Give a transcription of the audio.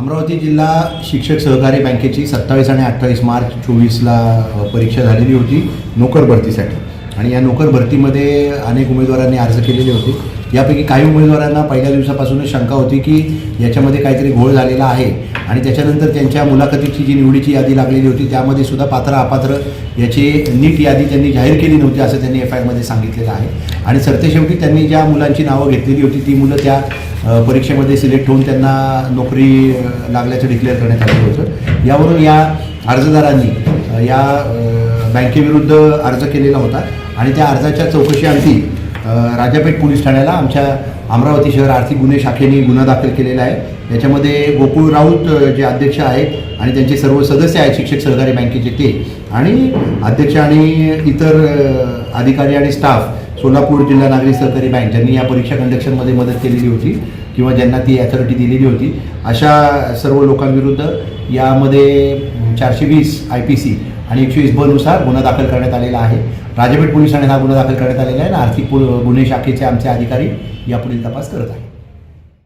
अमरावती जिल्हा शिक्षक सहकारी बँकेची सत्तावीस आणि अठ्ठावीस मार्च चोवीसला परीक्षा झालेली होती नोकर भरतीसाठी. आणि या नोकर भरतीमध्ये अनेक उमेदवारांनी अर्ज केलेले होते. यापैकी काही उमेदवारांना पहिल्या दिवसापासूनच शंका होती की याच्यामध्ये काहीतरी घोळ झालेला आहे आणि त्याच्यानंतर त्यांच्या मुलाखतीची जी निवडीची यादी लागलेली होती त्यामध्ये सुद्धा पात्र अपात्र याची नीट यादी त्यांनी जाहीर केली नव्हती असं त्यांनी एफ आयमध्ये सांगितलेलं आहे. आणि सरतेशेवटी त्यांनी ज्या मुलांची नावं घेतलेली होती ती मुलं त्या परीक्षेमध्ये सिलेक्ट होऊन त्यांना नोकरी लागल्याचं डिक्लेअर करण्यात आलं होतं. यावरून या अर्जदारांनी या बँकेविरुद्ध अर्ज केलेला होता आणि त्या अर्जाच्या चौकशीअंती राजापेठ पोलीस ठाण्याला आमच्या अमरावती शहर आर्थिक गुन्हे शाखेने गुन्हा दाखल केलेला आहे. याच्यामध्ये गोकुळ राऊत जे अध्यक्ष आहेत आणि त्यांचे सर्व सदस्य आहेत शिक्षक सहकारी बँकेचे ते. आणि अध्यक्ष आणि इतर अधिकारी आणि स्टाफ सोलापूर जिल्हा नागरी सहकारी बँक ज्यांनी या परीक्षा कंडक्शनमध्ये मदत केलेली होती किंवा ज्यांना ती ॲथॉरिटी दिलेली होती अशा सर्व लोकांविरुद्ध यामध्ये चारशे वीस आय पी सी आणि एकशे वीस बनुसार गुन्हा दाखल करण्यात आलेला आहे. राजपेठ पोलिसांनी हा गुन्हा दाखल करण्यात आलेला आहे आणि आर्थिक गुन्हे शाखेचे आमचे अधिकारी यापुढील तपास करत आहेत.